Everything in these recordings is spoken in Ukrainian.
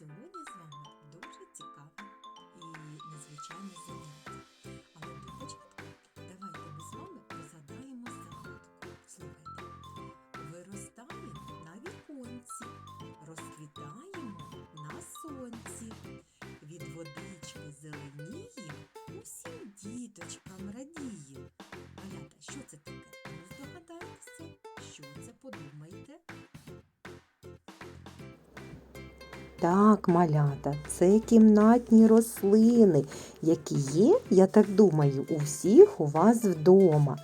Сьогодні з вами дуже цікаве і незвичайне заняття. Так, малята, це кімнатні рослини, які є, я так думаю, у всіх у вас вдома.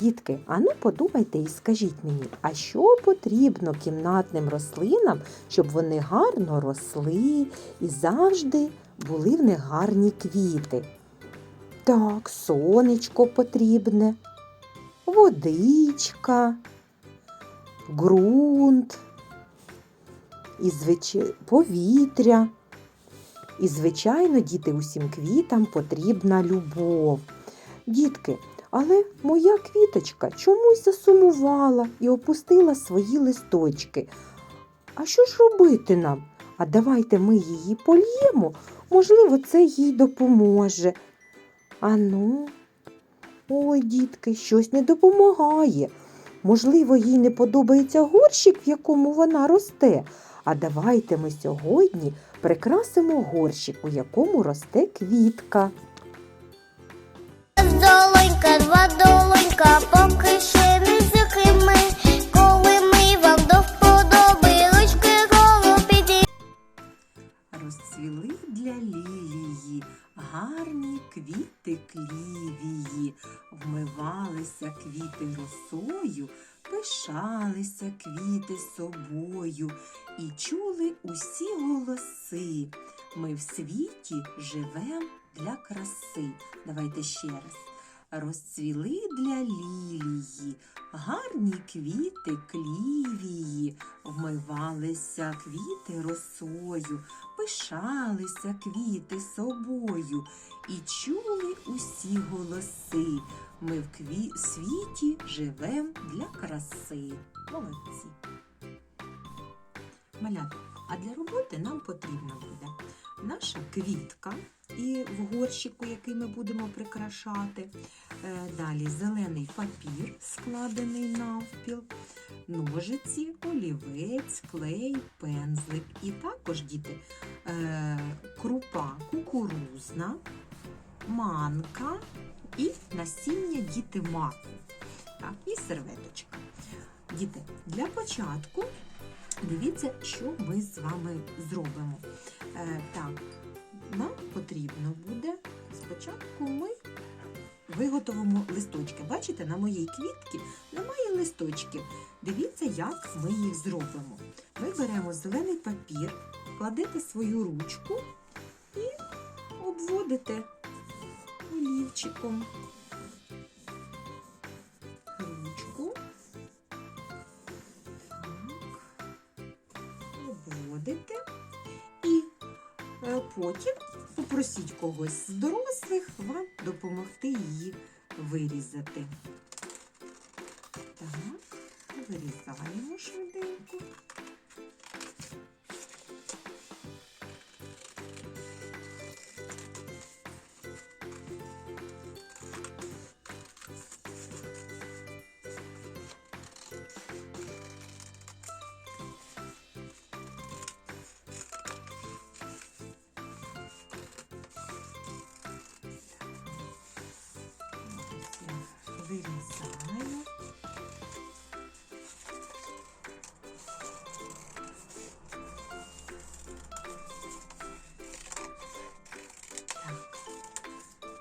Дітки, а ну подумайте і скажіть мені, а що потрібно кімнатним рослинам, щоб вони гарно росли і завжди були в них гарні квіти? Так, сонечко потрібне, водичка, ґрунт і звич... повітря. І, звичайно, діти, усім квітам потрібна любов. Дітки, але моя квіточка чомусь засумувала і опустила свої листочки. А що ж робити нам? А давайте ми її польємо, можливо, це їй допоможе. Ану, ой, дітки, щось не допомагає. Можливо, їй не подобається горщик, в якому вона росте. А давайте ми сьогодні прикрасимо горщик, у якому росте квітка. Долонька, два долонька, поки ще не зими, коли ми вам до вподоби ручки голову підіймемо. Розцвіли для лілії гарні квіти клівії, вмивалися квіти росою, пишалися квіти собою і чули усі голоси. Ми в світі живем для краси. Давайте ще раз. Розцвіли для лілії, гарні квіти клівії, вмивалися квіти росою, пишалися квіти собою і чули усі голоси. Ми в кві... світі живем для краси. Молодці. Малята, а для роботи нам потрібна буде наша квітка і в горщику, який ми будемо прикрашати. Е, Далі зелений папір, складений навпіл, ножиці, олівець, клей, пензлик. І також, діти, е, крупа кукурузна, манка і насіння діти маку. Так, і серветочка. Діти, для початку дивіться, що ми з вами зробимо. Е, так, нам потрібно буде спочатку ми виготовимо листочки. Бачите, на моїй квітці немає листочків. Дивіться, як ми їх зробимо. Ми беремо зелений папір, кладете свою ручку і обводите олівчиком. Потім попросіть когось з дорослих вам допомогти її вирізати. Так, вирізаємо швиденько. Так,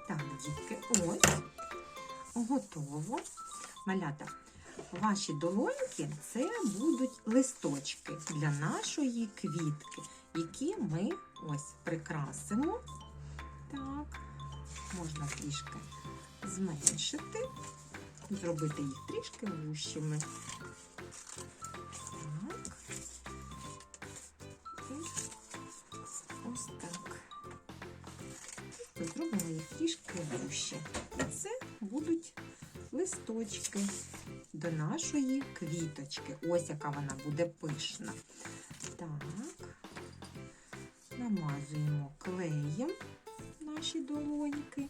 так, дітки, ось. Готово. Малята, ваші долоньки це будуть листочки для нашої квітки, які ми ось прикрасимо. Так, можна трішки зменшити, зробити їх трішки вущими. Так. І ось так. Зробимо їх трішки вужче. І це будуть листочки до нашої квіточки. Ось яка вона буде пишна. Так. намазуємо клеєм наші долоньки.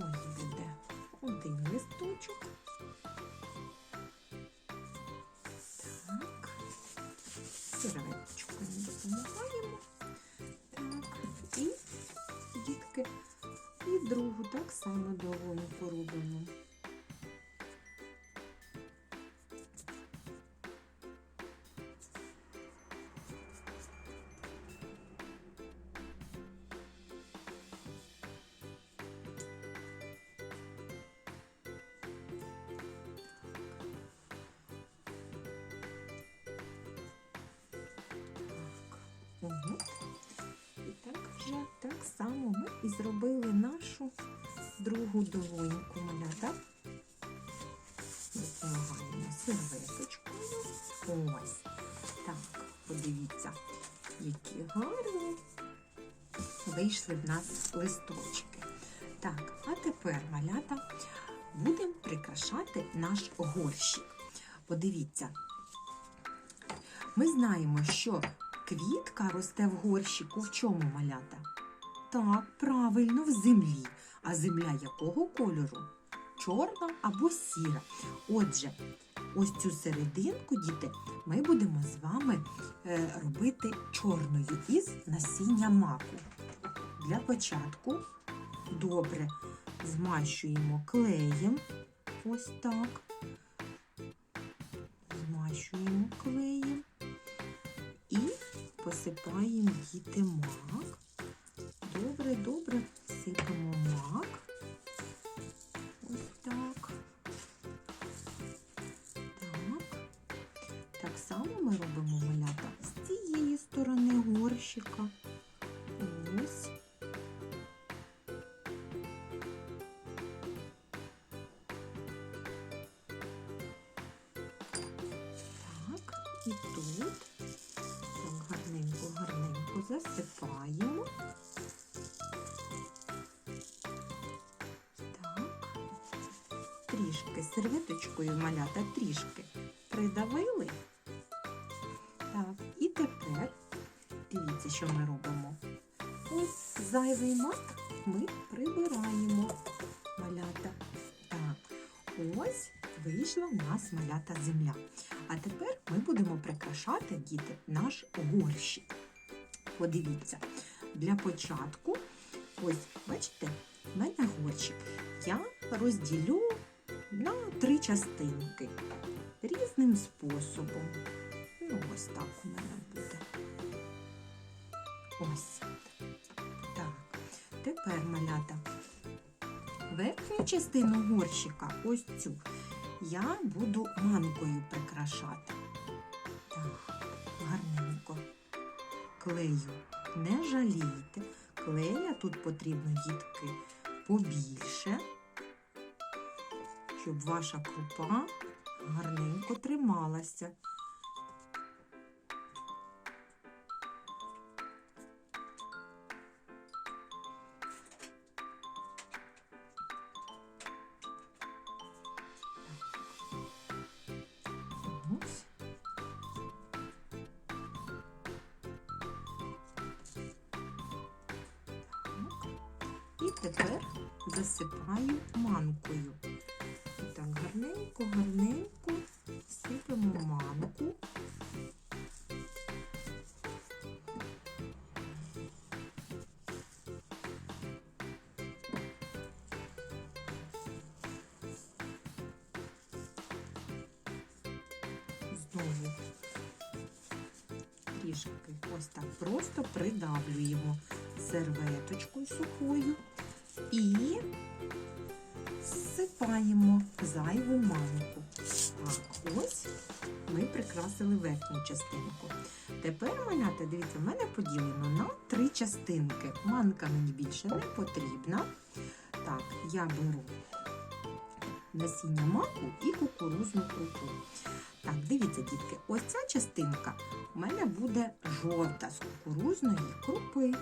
Ось буде один листочок. Так. Серветочкою допомагаємо. Так. І дітки. І другу так само долоньку робимо. Угу. І так вже так само ми і зробили нашу другу долоньку малята. Допомагаємо серветочкою. Ось. Так, подивіться, які гарні вийшли в нас листочки. Так, а тепер малята будемо прикрашати наш горщик. Подивіться, ми знаємо, що квітка росте в горщику в чому малята? Так, правильно, в землі. А земля якого кольору? Чорна або сіра. Отже, ось цю серединку, діти, ми будемо з вами е, робити чорною із насіння маку. Для початку добре змащуємо клеєм. Ось так. Посипаємо діти мак. Добре, добре сипемо мак. Ось так. Так. Так само ми робимо малята з цієї сторони горщика. Ось. Так, і тут засипаємо. Так, трішки серветочкою малята трішки придавили. Так, і тепер дивіться, що ми робимо. Ось зайвий мак ми прибираємо малята. Так, ось вийшла в нас малята земля. А тепер ми будемо прикрашати діти наш горщик. Подивіться, для початку, ось, бачите, в мене горщик. Я розділю на три частинки різним способом. Ну, ось так у мене буде. Ось. Так. Тепер малята. Верхню частину горщика, ось цю, я буду манкою прикрашати. Так, гарненько. Клею не жалійте. Клея тут потрібно, дітки, побільше, щоб ваша крупа гарненько трималася. Тепер засипаю манкою. Так гарненько, гарненько сипемо манку. Знову трішки ось так просто придавлюємо серветочкою сухою і всипаємо зайву манку. Так, ось ми прикрасили верхню частинку. Тепер, малята, дивіться, в мене поділено на три частинки. Манка мені більше не потрібна. Так, я беру насіння маку і кукурузну крупу. Так, дивіться, дітки, ось ця частинка у мене буде жовта з кукурузної крупи.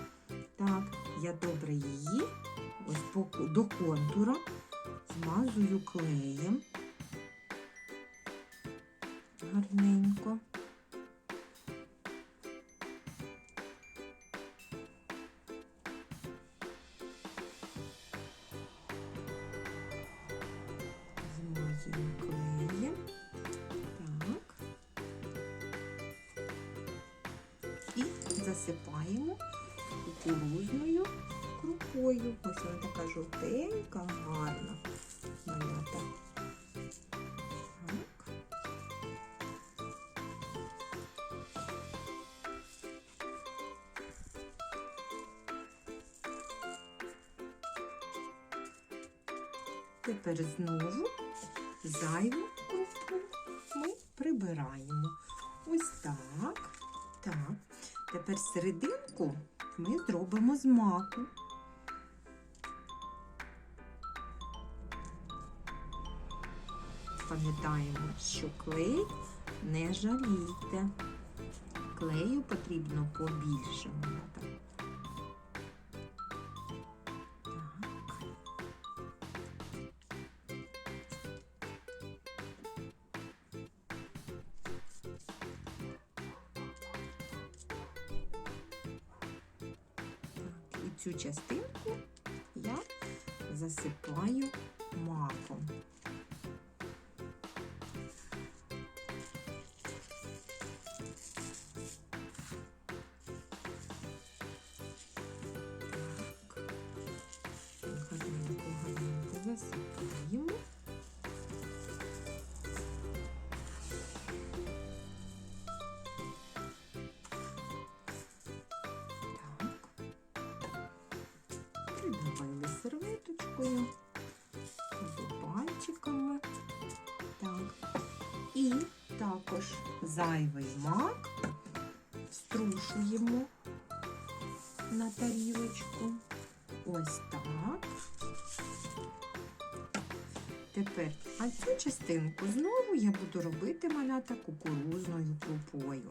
Так, я добре її ось до контура змазую клеєм. Гарненько. Крупою. Ось вона така жовтенька, гарна. Малята. Тепер знову зайву крупу ми прибираємо. Ось так. Так. Тепер серединку ми зробимо з маку. Пам'ятаємо, що клей не жалійте. Клею потрібно побільше. цю частинку я засипаю маком. Серветочкою, зубальчиками. Так. І також зайвий мак струшуємо на тарілочку. Ось так. Тепер, а цю частинку знову я буду робити малята кукурузною крупою.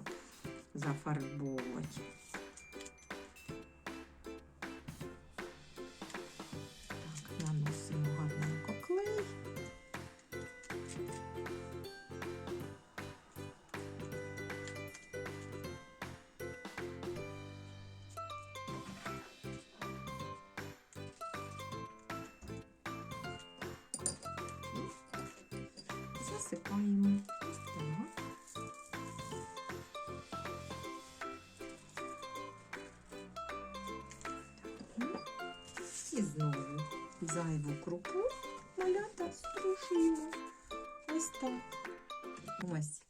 Зафарбовувати. Засипаємо. Ось. І знову зайву крупу малята струшуємо. Ось так. Ось.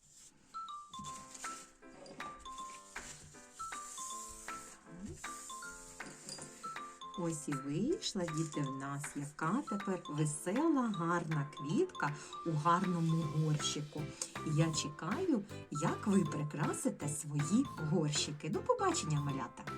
Ось і вийшла, діти, в нас, яка тепер весела, гарна квітка у гарному горщику. І я чекаю, як ви прикрасите свої горщики. До побачення, малята!